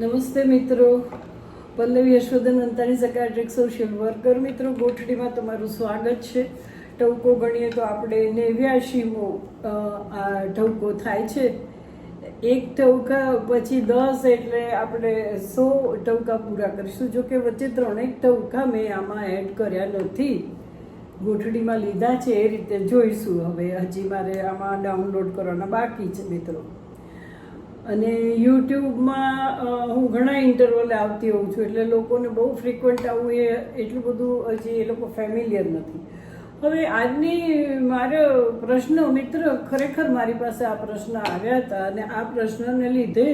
નમસ્તે મિત્રો. Pallavi Yashodan Antani psychiatric social worker મિત્રો, ગોઠડીમાં તમારું સ્વાગત છે. ટવકો ગણીએ તો આપણે નેવ્યાશીમો આ ટવકો થાય છે. એક ટવકા પછી દસ એટલે આપણે સો ટવકા પૂરા કરીશું. જો કે વચ્ચે ત્રણેક ટવકા મેં આમાં એડ કર્યા નથી. ગોઠડીમાં લીધા છે, એ રીતે જોઈશું હવે. હજી મારે આમાં ડાઉનલોડ કરવાના બાકી છે, મિત્રો. અને યુટ્યુબમાં હું ઘણા ઇન્ટરવલે આવતી હોઉં છું, એટલે લોકોને બહુ ફ્રિકવન્ટ આવું એ એટલું બધું હજી એ લોકો ફેમિલિયર નથી. હવે આજની મારો પ્રશ્ન, મિત્ર, ખરેખર મારી પાસે આ પ્રશ્ન આવ્યા હતા અને આ પ્રશ્નને લીધે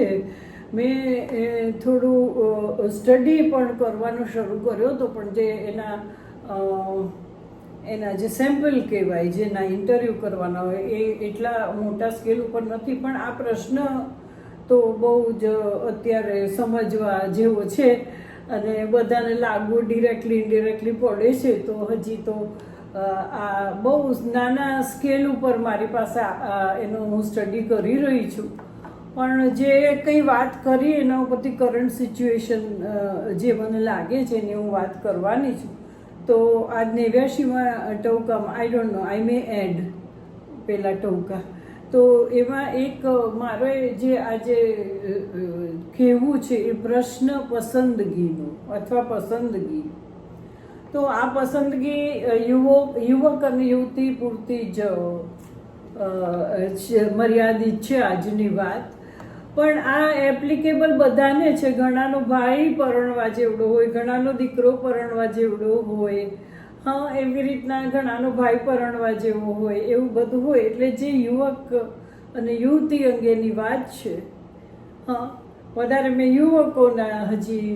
મેં થોડું સ્ટડી પણ કરવાનું શરૂ કર્યો હતો, પણ જે એના એના જે સેમ્પલ કહેવાય, જેના ઇન્ટરવ્યૂ કરવાના હોય, એ એટલા મોટા સ્કેલ ઉપર નથી, પણ આ પ્રશ્ન તો બહુ જ અત્યારે સમજવા જેવો છે અને બધાને લાગુ ડિરેક્ટલી ઇન્ડિરેક્ટલી પડે છે. તો હજી તો આ બહુ નાના સ્કેલ ઉપર મારી પાસે એનો હું સ્ટડી કરી રહી છું. પણ જે કંઈ વાત કરી એના ઉપરથી કરંટ સિચ્યુએશન જે મને લાગે છે એની હું વાત કરવાની છું. તો આ નેવ્યાશીમાં ટવકામાં I don't know I May add પેલા ટવકા તો એમાં એક મારે જે આજે કહેવું છે એ પ્રશ્ન પસંદગીનો અથવા પસંદગી. તો આ પસંદગી યુવક યુવક અને યુવતી પૂરતી જ મર્યાદિત છે આજની વાત. પણ આ એપ્લિકેબલ બધાને છે. ઘણાનો ભાઈ પરણવા જેવડો હોય, ઘણાનો દીકરો પરણવા જેવડો હોય. હા, એવી રીતના ઘણાનો ભાઈ પરણવા જેવો હોય, એવું બધું હોય. એટલે જે યુવક અને યુવતી અંગેની વાત છે, હા, વધારે મેં યુવકોના હજી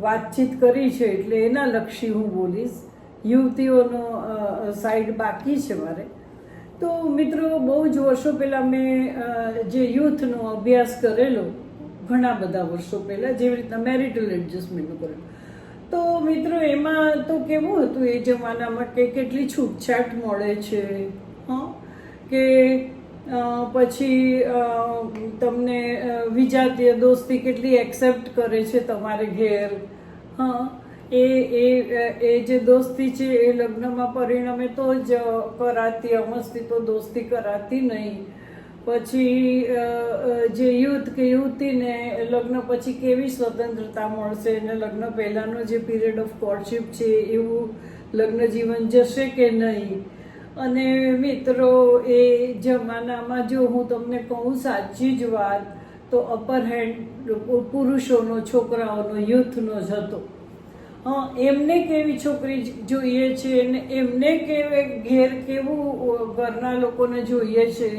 વાતચીત કરી છે, એટલે એના લક્ષી હું બોલીશ. યુવતીઓનો સાઈડ બાકી છે મારે. તો મિત્રો, બહુ જ વર્ષો પહેલાં મેં જે યુથનો અભ્યાસ કરેલો, ઘણા બધા વર્ષો પહેલાં, જેવી રીતના મેરિટલ એડજસ્ટમેન્ટનું કરેલું. તો મિત્રો, એમાં તો કેવું હતું એ જમાનામાં કે કેટલી છૂટછાટ મળે છે, હા? કે પછી તમને વિજાતીય દોસ્તી કેટલી એક્સેપ્ટ કરે છે તમારે ઘેર, હા? એ એ એ જે દોસ્તી છે, એ લગ્નમાં પરિણમે તો જ કરાતી, અમસ્તી તો દોસ્તી કરાતી નહીં. પછી જે યુથ કે યુવતીને લગ્ન પછી કેવી સ્વતંત્રતા મળશે અને લગ્ન પહેલાંનો જે પીરિયડ ઓફ કોર્ટશિપ છે, એવું લગ્ન જીવન જશે કે નહીં? અને મિત્રો, એ જમાનામાં જો હું તમને કહું સાચી જ વાત, તો અપર હેન્ડ પુરુષોનો, છોકરાઓનો યુથનો જ હતો. હા, એમને કેવી છોકરી જોઈએ છે અને એમને કેવે ઘેર કેવું ઘરના લોકોને જોઈએ છે?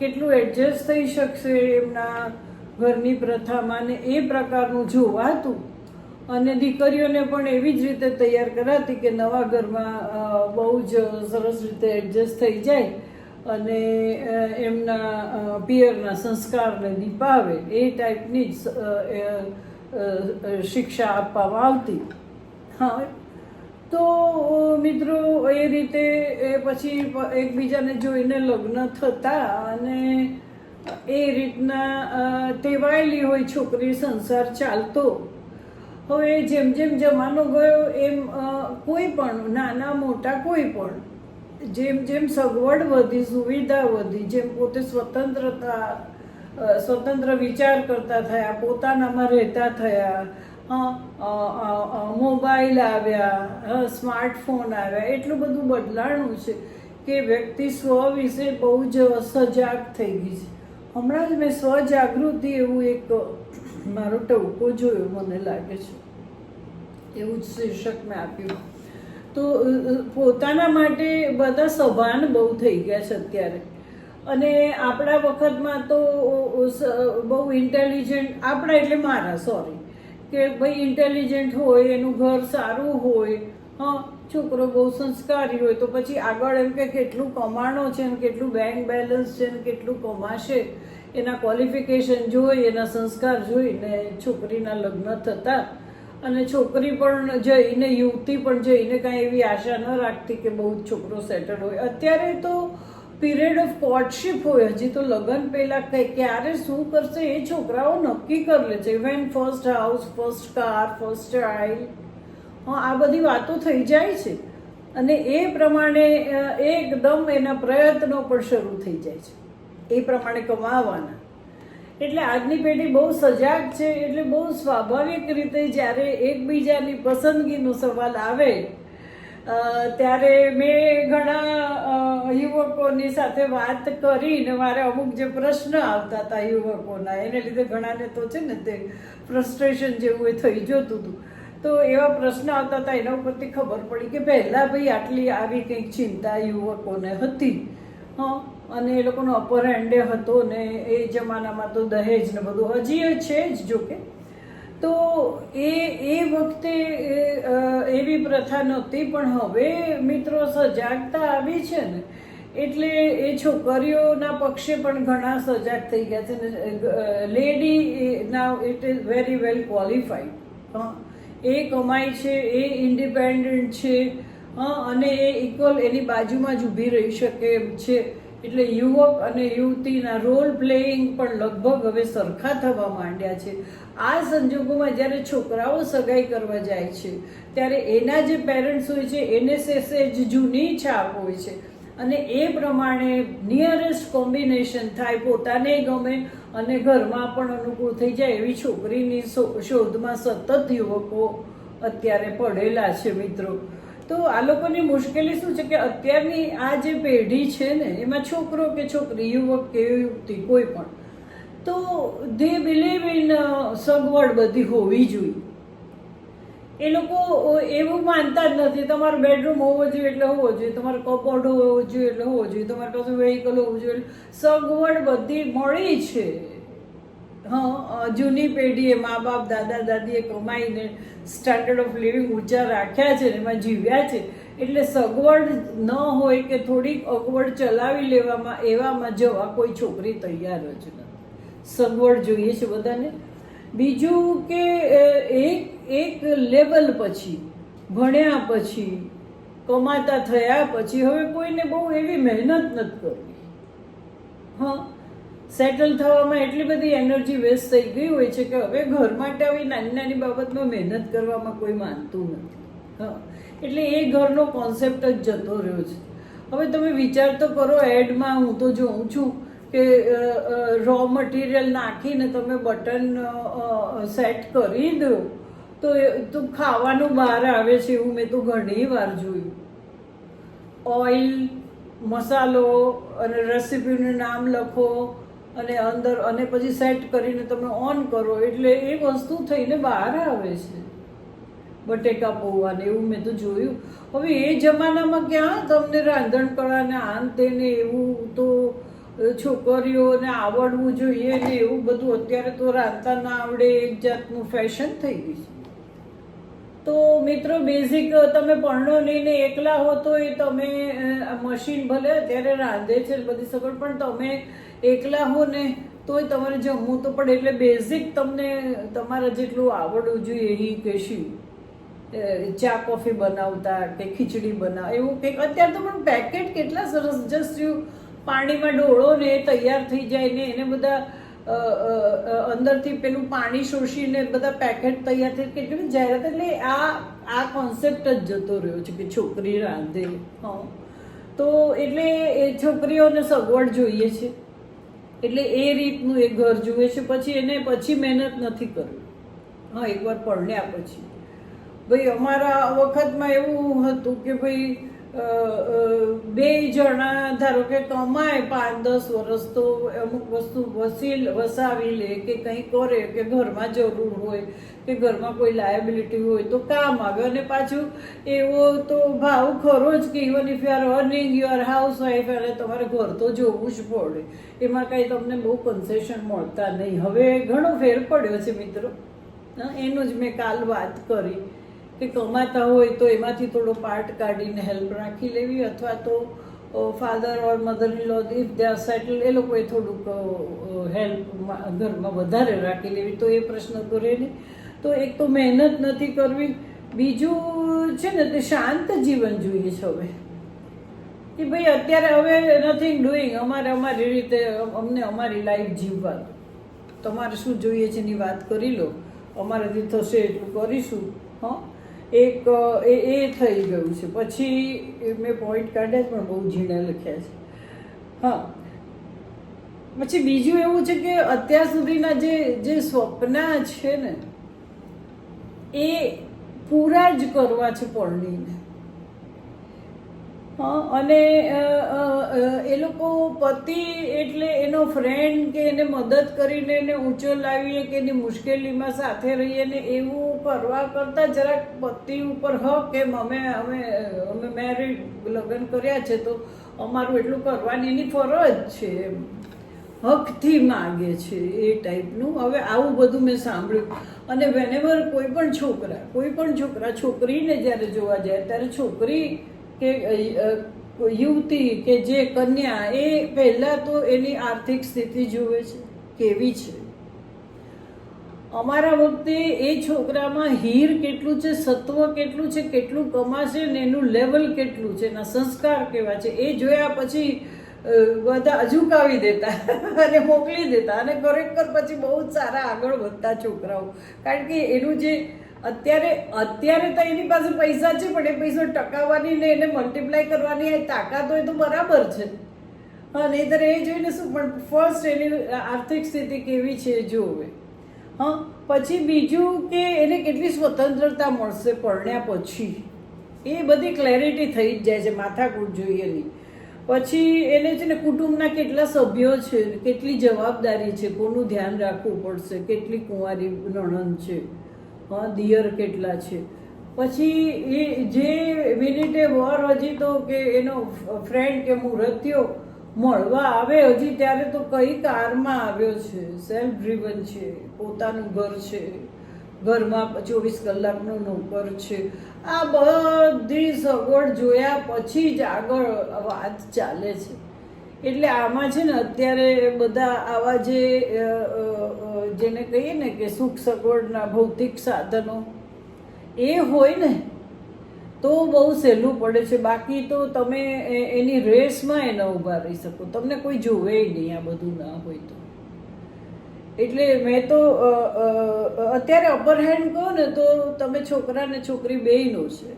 કેટલું એડજસ્ટ થઈ શકશે એમના ઘરની પ્રથામાં ને એ પ્રકારનું જોવાતું. અને દીકરીઓને પણ એવી જ રીતે તૈયાર કરાતી કે નવા ઘરમાં બહુ જ સરસ રીતે એડજસ્ટ થઈ જાય અને એમના પિયરના સંસ્કારને દીપાવે એ ટાઈપની જ શિક્ષા આપવામાં આવતી. હા તો મિત્રો એ રીતે એ પછી એકબીજાને જોઈને લગ્ન થતા અને એ રીતના ટેવાયેલી હોય છોકરી સંસાર ચાલતો. હવે જેમ જેમ જમાનો ગયો એમ કોઈ પણ, નાના મોટા કોઈ પણ, જેમ જેમ સગવડ વધી, સુવિધા વધી, જેમ પોતે સ્વતંત્રતા સ્વતંત્ર વિચાર કરતા થયા, પોતાનામાં રહેતા થયા મોબાઈલ આવ્યા સ્માર્ટફોન આવ્યા, એટલું બધું બદલાણું છે કે વ્યક્તિ સ્વ વિશે બહુ જ સજાગ થઈ ગઈ છે. હમણાં જ મેં સ્વજાગૃતિ એવું એક, મારો ટવકો જોયો, મને લાગે છે. એવું જ શીર્ષક મેં આપ્યું. તો પોતાના માટે બધા સભાન બહુ થઈ ગયા છે અત્યારે. અને આપણા વખતમાં તો બહુ ઇન્ટેલિજન્ટ આપણા એટલે મારા સોરી કે ભાઈ ઇન્ટેલિજન્ટ હોય, એનું ઘર સારું હોય, હા, છોકરો બહુ સંસ્કારી હોય, તો પછી આગળ એમ કે કેટલું કમાણો છે ને કેટલું બેંક બેલેન્સ છે ને કેટલું કમાશે. એના ક્વોલિફિકેશન જોઈ, એના સંસ્કાર જોઈને છોકરીના લગ્ન થતા. અને છોકરી પણ જઈને, યુવતી પણ જઈને કાંઈ એવી આશા ન રાખતી કે બહુ જ છોકરો સેટલ હોય. અત્યારે તો પીરિયડ ઓફ કોર્ટશિપ હોય, હજી તો લગ્ન પહેલા કઈ ક્યારે શું કરશે એ છોકરાઓ નક્કી કરી લે છે when first house first car first child આ બધી વાતો થઈ જાય છે. અને એ પ્રમાણે એકદમ એના પ્રયત્નો પણ શરૂ થઈ જાય છે. એ પ્રમાણે કમાવાના. એટલે આજની પેઢી બહુ સજાગ છે, એટલે બહુ સ્વાભાવિક રીતે જ્યારે એકબીજાની પસંદગીનો સવાલ આવે ત્યારે મેં ઘણા યુવકોની સાથે વાત કરીને મારે અમુક જે પ્રશ્ન આવતા હતા યુવકોના, એને લીધે ઘણાને તો છે ને તે ફ્રસ્ટ્રેશન જેવું એ થઈ જતું હતું. તો એવા પ્રશ્ન આવતા હતા, એના ઉપરથી ખબર પડી કે પહેલાં ભાઈ આટલી આવી કંઈક ચિંતા યુવકોને હતી. હા, અને એ લોકોનો અપર હેન્ડે હતો ને, એ જમાનામાં તો દહેજ ને બધું હજી છે જ જોકે. તો એ એ વખતે એવી પ્રથા નહોતી, પણ હવે મિત્રો સજાગતા આવી છે ને, એટલે એ છોકરીઓના પક્ષે પણ ઘણા સજાગ થઈ ગયા છે ને lady now it is very well qualified હા, એ કમાય છે, એ ઇન્ડિપેન્ડન્ટ છે અને એ ઇક્વલ એની બાજુમાં જ ઊભી રહી શકે એમ છે. એટલે યુવક અને યુવતીના રોલ પ્લેઇંગ પણ લગભગ હવે સરખા થવા માંડ્યા છે. આ સંજોગોમાં જ્યારે છોકરાઓ સગાઈ કરવા જાય છે, ત્યારે એના જે પેરેન્ટ્સ હોય છે, એને સેસે જ જૂની છાપ હોય છે. અને એ પ્રમાણે નિયરેસ્ટ કોમ્બિનેશન થાય, પોતાને ગમે અને ઘરમાં પણ અનુકૂળ થઈ જાય એવી છોકરીની શોધમાં સતત યુવકો અત્યારે પડેલા છે મિત્રો. તો આ લોકોની મુશ્કેલી શું છે કે અત્યારની આ જે પેઢી છે ને, એમાં છોકરો કે છોકરી, યુવક કે યુવતી કોઈ પણ, તો ધે બિલીવ ઇન સગવડ બધી હોવી જોઈએ. એ લોકો એવું માનતા જ નથી. તમારો બેડરૂમ હોવો જોઈએ એટલે હોવો જોઈએ. તમારો કપોર્ડ હોવો જોઈએ એટલે હોવો જોઈએ. તમારી પાસે વેહિકલ હોવું જોઈએ સગવડ બધી મળી છે. જૂની પેઢીએ મા બાપ, દાદા, દાદીએ કમાઈને સ્ટાન્ડર્ડ ઓફ લિવિંગ ઊંચા રાખ્યા છે એમાં જીવ્યા છે, એટલે સગવડ ન હોય કે થોડીક અગવડ ચલાવી લેવામાં, એવામાં જવા કોઈ છોકરી તૈયાર જ નથી સગવડ જોઈએ છે બધાને. બીજું કે એક એક લેવલ પછી, ભણ્યા પછી, કમાતા થયા પછી, હવે કોઈને બહુ એવી મહેનત નથી કરવી. હા સેટલ થવામાં એટલી બધી એનર્જી વેસ્ટ થઈ ગઈ હોય છે કે હવે ઘર માટે આવી નાની નાની બાબતમાં મહેનત કરવામાં કોઈ માનતું નથી. હા. એટલે એ ઘરનો કોન્સેપ્ટ જ જતો રહ્યો છે. હવે તમે વિચાર તો કરો, એડમાં હું તો જોઉં છું કે રો મટીરિયલ નાખીને તમે બટન સેટ કરી દો, તો તો ખાવાનું બહાર આવે છે એવું મેં તો ઘણી વાર જોયું. ઓઇલ મસાલો અને રેસીપીનું નામ લખો અને અંદર અને પછી સેટ કરીને તમે ઓન કરો, એટલે એ વસ્તુ થઈને બહાર આવે છે. બટેકા પૌવાને એવું મેં તો જોયું. હવે એ જમાનામાં ક્યાં તમને રાંધણ કળા આન તેને એવું તો છોકરીઓને આવડવું જોઈએ ને એવું બધું, અત્યારે તો રાંધતા ના આવડે, એક જાતનું ફેશન થઈ ગયું છે. તો મિત્રો બેઝિક તમે પરણો લઈને એકલા હો તો એ તમે મશીન ભલે અત્યારે રાંધે છે, બધી સગવડ, પણ તમે એકલા હો ને તોય તમારે જમવું તો પડે. એટલે બેઝિક તમને તમારા જેટલું આવડવું જોઈએ એ કહેશું. ચા કોફી બનાવતા કે ખીચડી બનાવ, એવું કંઈક. અત્યારે તો પણ પેકેટ કેટલા સરસ જસ્ટ પાણીમાં ડોળો ને તૈયાર થઈ જાય ને, એને બધા અંદરથી પેલું પાણી શોષીને બધા પેકેટ તૈયાર થઈ કેટલી જાહેરાત એટલે આ આ કોન્સેપ્ટ જ જતો રહ્યો છે કે છોકરી રાંધે. હા. તો એટલે એ છોકરીઓને સગવડ જોઈએ છે. એટલે એ રીતનું એ ઘર જુએ છે. પછી એને પછી મહેનત નથી કરવી. હા એકવાર પરણ્યા પછી. ભાઈ, અમારા વખતમાં એવું હતું કે ભાઈ બે જણા ધારો કે કમાય, પાંચ, દસ વર્ષ તો અમુક વસ્તુ વસી વસાવી લે કે કંઈ કરે, કે ઘરમાં જરૂર હોય, કે ઘરમાં કોઈ લાયબિલિટી હોય તો કામ આવે. અને પાછું એવો તો ભાવ ખરો જ કે even if you are earning you housewife અને તમારે ઘર તો જોવું જ પડે. એમાં કાંઈ તમને બહુ કન્સેશન મળતા નહીં. હવે ઘણો ફેર પડ્યો છે મિત્રો. એનું જ મેં કાલ વાત કરી. કે કમાતા હોય તો એમાંથી થોડો પાર્ટ કાઢીને હેલ્પ રાખી લેવી અથવા તો father or mother in law if they are settle એ લોકોએ થોડુંક હેલ્પ ઘરમાં વધારે રાખી લેવી. તો એ પ્રશ્ન તો રહે નહીં. તો એક તો મહેનત નથી કરવી. બીજું છે ને, તે શાંત જીવન જોઈએ છે હવે. કે ભાઈ અત્યારે હવે નથિંગ ડુઈંગ અમારે અમારી રીતે અમને અમારી લાઈફ જીવવા તમારે શું જોઈએ છે એની વાત કરી લો. અમારાથી થશે એટલું કરીશું. હા? એક એ થઈ ગયું છે. પછી મેં પોઈન્ટ કાઢ્યા પણ બહુ ઝીણા લખ્યા છે. હા. પછી બીજું એવું છે કે અત્યાર સુધીના જે જે સ્વપ્ના છે ને, એ પૂરા જ કરવા છે પરણીને. અને એ લોકો પતિ એટલે એનો ફ્રેન્ડ કે એને મદદ કરીને એને ઊંચો લાવીએ કે એની મુશ્કેલીમાં સાથે રહીએ ને એવું કરવા કરતાં જરાક પતિ ઉપર હક એમ અમે અમે અમે મેરિડ લગ્ન કર્યા છે તો અમારું એટલું કરવાની એની ફરજ છે એમ. હકથી માગે છે એ ટાઈપનું હવે આવું બધું મેં સાંભળ્યું. અને વેનેવર કોઈ પણ છોકરા, કોઈ પણ છોકરા છોકરીને જ્યારે જોવા જાય, ત્યારે છોકરી કે યુવતી કે જે કન્યા, એ પહેલાં તો એની આર્થિક સ્થિતિ જુએ છે, કેવી છે? અમારા વખતે એ છોકરામાં હીર કેટલું છે, સત્વ કેટલું છે, કેટલું કમાશે ને એનું લેવલ કેટલું છે, એના સંસ્કાર કેવા છે, એ જોયા પછી બધા અજુકાવી દેતા અને મોકલી દેતા અને ખરેખર પછી બહુ જ સારા આગળ વધતા છોકરાઓ. કારણ કે એનું જે અત્યારે અત્યારે તો એની પાસે પૈસા છે, પણ એ પૈસો ટકાવવાની ને એને મલ્ટીપ્લાય કરવાની તાકાત હોય તો બરાબર છે. હા, નહીંતર એ જોઈને શું, પણ ફર્સ્ટ એની આર્થિક સ્થિતિ કેવી છે એ જોવે. હા, પછી બીજું કે એને કેટલી સ્વતંત્રતા મળશે પરણ્યા પછી. એ બધી ક્લેરિટી થઈ જ જાય છે, માથાકૂટ જોઈએ નહીં. પછી એને છે ને કુટુંબના કેટલા સભ્યો છે, કેટલી જવાબદારી છે, કોનું ધ્યાન રાખવું પડશે, કેટલી કુંવારી નણંદ છે. દિયર કેટલા છે. પછી એ જે મિનિટે વર હજી તો કે એનો ફ્રેન્ડ કે મુહૂર્ત્યો મળવા આવે, હજી ત્યારે તો કઈ કારમાં આવ્યો છે. સેલ્ફ ડ્રીવન છે, પોતાનું ઘર છે. ઘરમાં ચોવીસ કલાકનો નોકર છે. આ બધી સગવડ જોયા પછી જ આગળ વાત ચાલે છે. એટલે આમાં છે ને, અત્યારે બધા આવા જે જેને કહીએ ને કે સુખ સગવડના ભૌતિક સાધનો, એ હોય ને, તો બહુ સહેલું પડે છે. બાકી તો તમે એની રેસમાં એ ન ઊભા રહી શકો. તમને કોઈ જોવે નહીં આ બધું ના હોય તો. એટલે મેં તો અત્યારે અપર હેન્ડ કહો ને તો તમે છોકરા ને છોકરી બેયનો છે.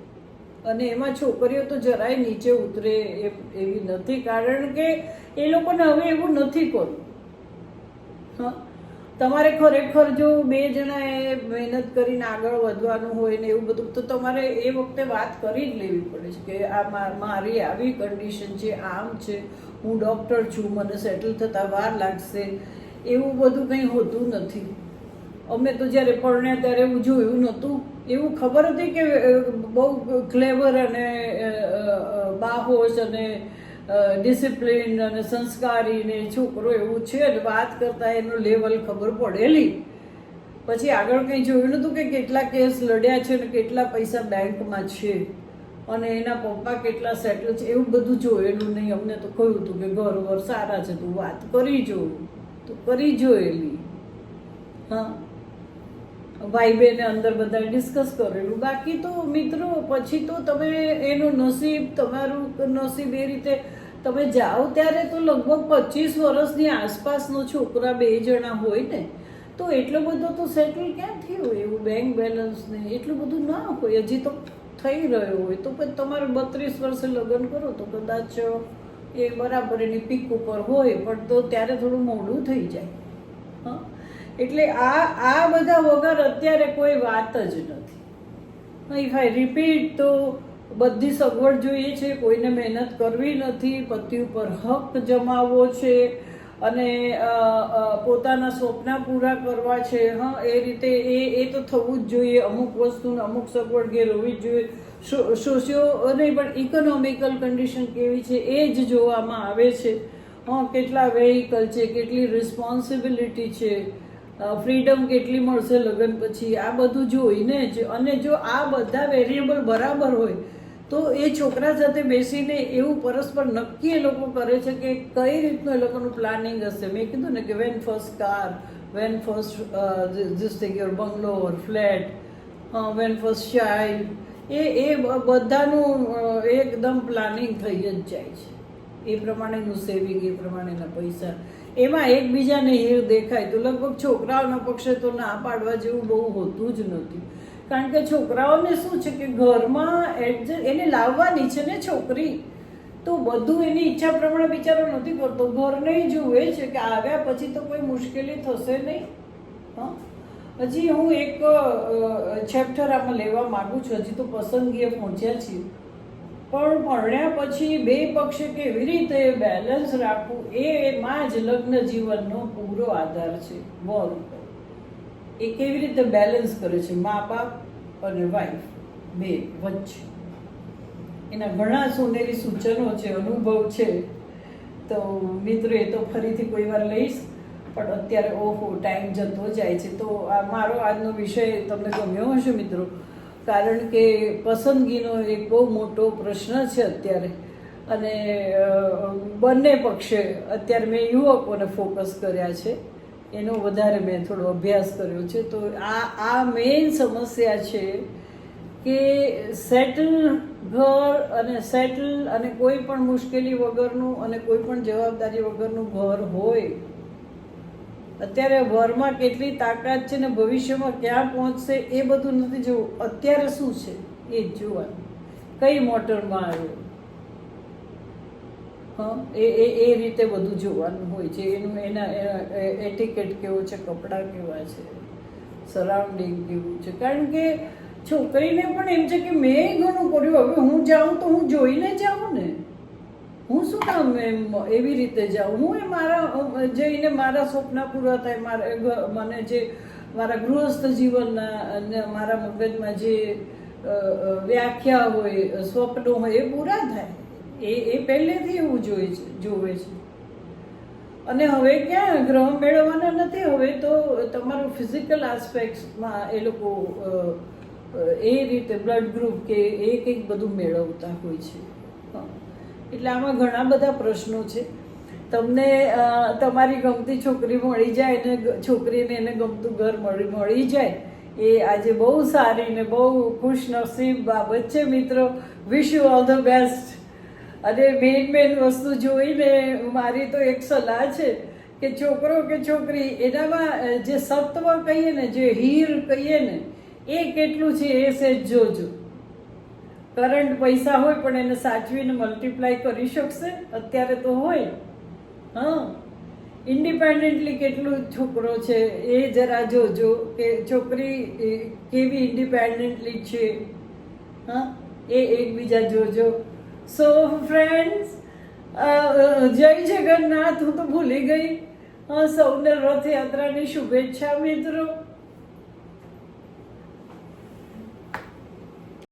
અને એમાં છોકરીઓ તો જરાય નીચે ઉતરે એ એવી નથી. કારણ કે એ લોકોને હવે એવું નથી કરવું હા? તમારે ખરેખર જો બે જણાએ મહેનત કરીને આગળ વધવાનું હોય ને એવું બધું, તો તમારે એ વખતે વાત કરી જ લેવી પડે છે કે આ મારી આવી કન્ડિશન છે, આમ છે, હું ડૉક્ટર છું, મને સેટલ થતાં વાર લાગશે, એવું બધું કંઈ હોતું નથી. અમે તો જ્યારે પરણ્યા ત્યારે એવું જોયું નહોતું. એવું ખબર હતી કે બહુ ક્લેવર અને બાહોશ અને ડિસિપ્લિન અને સંસ્કારી ને છોકરો એવું છે ને વાત કરતા એનું લેવલ ખબર પડેલી. પછી આગળ કંઈ જોયું નહોતું કે કેટલા કેસ લડ્યા છે અને કેટલા પૈસા બેંકમાં છે અને એના પપ્પા કેટલા સેટલ છે એવું બધું જોયેલું નહીં. અમને તો કહ્યું હતું કે ઘર વર સારા છે, તું વાત કરી જો. તો કરી જોયેલી. હા. ભાઈ બહેને અંદર બધા ડિસ્કસ કરેલું. બાકી તો મિત્રો, પછી તો તમે એનું નસીબ, તમારું નસીબ એ રીતે તમે જાઓ ત્યારે તો લગભગ પચીસ વર્ષની આસપાસનો છોકરા બે જણા હોય ને, તો એટલો બધો તો સેટલ ક્યાં હોય એવું બેંક બેલેન્સ ને? એટલું બધું ના હોય, હજી તો થઈ રહ્યો હોય. તો પછી તમારે બત્રીસ વર્ષે લગ્ન કરો તો કદાચ એ બરાબર એની પીક ઉપર હોય, પણ તો ત્યારે થોડું મોડું થઈ જાય. હા? એટલે આ આ બધા વગર અત્યારે કોઈ વાત જ નથી. ઇફ આઈ રિપીટ તો બધી સગવડ જોઈએ છે, કોઈને મહેનત કરવી નથી, પતિ ઉપર હક જમાવવો છે અને પોતાના સ્વપ્ન પૂરા કરવા છે. હા, એ રીતે એ એ તો થવું જ જોઈએ, અમુક વસ્તુને અમુક સગવડ ઘેર હોવી જ જોઈએ. સોશિયો નહીં પણ ઇકોનોમિકલ કન્ડિશન કેવી છે, એ જ જોવામાં આવે છે. હા, કેટલા વેહિકલ છે, કેટલી રિસ્પોન્સિબિલિટી છે ફ્રીડમ કેટલી મળશે લગ્ન પછી, આ બધું જોઈને જ, અને જો આ બધા વેરિયેબલ બરાબર હોય તો એ છોકરા સાથે બેસીને એવું પરસ્પર નક્કી એ લોકો કરે છે કે કઈ રીતનું એ લોકોનું પ્લાનિંગ હશે? મેં કીધું ને કે when first car when first this thing your bungalow or flat when first child એ એ બધાનું એકદમ પ્લાનિંગ થઈ જ જાય છે. એ પ્રમાણેનું સેવિંગ એ પ્રમાણેના પૈસા. એમાં એકબીજાને હીર દેખાય તો લગભગ છોકરાઓના પક્ષે તો ના પાડવા જેવું બહુ હોતું જ નથી. કારણ કે છોકરાઓને શું છે કે ઘરમાં એડજસ્ટ એને લાવવાની છે ને છોકરી, તો બધું એની ઈચ્છા પ્રમાણે બિચારો નથી કરતો. ઘરને જુએ છે કે આવ્યા પછી તો કોઈ મુશ્કેલી થશે નહીં. હજી હું એક ચેપ્ટર આમાં લેવા માંગુ છું. હજી તો પસંદગીએ પહોંચ્યા છીએ. પણ ભણ્યા પછી બે પક્ષે કેવી રીતે બેલેન્સ રાખવું એ માં જ લગ્ન જીવનનો પૂરો આધાર છે. બોલ એ કેવી રીતે બેલેન્સ કરે છે? મા બાપ અને વાઈફ બે વચ્ચે. એના ઘણા સોનેરી સૂચનો છે, અનુભવ છે. તો મિત્રો, એ તો ફરીથી કોઈ વાર લઈશ, પણ અત્યારે ઓહો ટાઈમ જતો જાય છે. તો આ મારો આજનો વિષય તમને ગમ્યો હશે મિત્રો? કારણ કે પસંદગીનો એક બહુ મોટો પ્રશ્ન છે અત્યારે. અને બંને પક્ષે અત્યારે મેં યુવકોને ફોકસ કર્યા છે. એનો વધારે મેં થોડો અભ્યાસ કર્યો છે. તો આ આ મેઇન સમસ્યા છે કે સેટલ ઘર અને સેટલ અને કોઈ પણ મુશ્કેલી વગરનું અને કોઈ પણ જવાબદારી વગરનું ઘર હોય, અત્યારે ઘરમાં કેટલી તાકાત છે ને ભવિષ્યમાં ક્યાં પહોંચશે એ બધું નથી જોવું. અત્યારે શું છે? એ જોવાનું. કઈ મોટરમાં આવ્યો? એ એ એ રીતે બધું જોવાનું હોય છે. એનું એના એટિકેટ કેવો છે, કપડાં કેવા છે, સરાઉન્ડિંગ કેવું છે. કારણ કે છોકરીને પણ એમ છે કે મેં ઘણું કર્યું. હવે હું જાઉં તો હું જોઈને જાઉં ને. હું શું કામ એમ એવી રીતે જાઉં? હું એ મારા, જઈને મારા સ્વપ્ન પૂરા થાય. મારા મને જે મારા ગૃહસ્થ જીવનના અને મારા મગજમાં જે વ્યાખ્યા હોય, સ્વપ્નો હોય, એ પૂરા થાય. એ એ પહેલેથી એવું જોઈ જોવે છે. અને હવે ક્યાં ગ્રહ મેળવવાના નથી, હવે તો તમારું ફિઝિકલ આસ્પેક્ટમાં એ લોકો એ રીતે બ્લડ ગ્રુપ કે એ કંઈક બધું મેળવતા હોય છે. એટલે આમાં ઘણા બધા પ્રશ્નો છે. તમને તમારી ગમતી છોકરી મળી જાય ને છોકરીને એને ગમતું ઘર મળી મળી જાય, એ આજે બહુ સારી ને બહુ ખુશનસીબ બાબત છે મિત્રો wish you all the best અને મેઇન મેઇન વસ્તુ જોઈને મારી તો એક સલાહ છે કે છોકરો કે છોકરી, એનામાં જે સત્વ કહીએ ને, જે હીર કહીએ ને, એ કેટલું છે એ સેજ જોજો. કરંટ પૈસા હોય પણ એને સાચવીને મલ્ટીપ્લાય કરી શકશે, અત્યારે તો હોય. હા. ઇન્ડિપેન્ડન્ટલી કેટલું છોકરો છે એ જરા જોજો કે છોકરી કેવી ઇન્ડિપેન્ડન્ટલી છે. હા. એ એકબીજા જોજો. સો ફ્રેન્ડ્સ જય જગન્નાથ હું તો ભૂલી ગઈ. સૌને રથયાત્રાની શુભેચ્છા મિત્રો.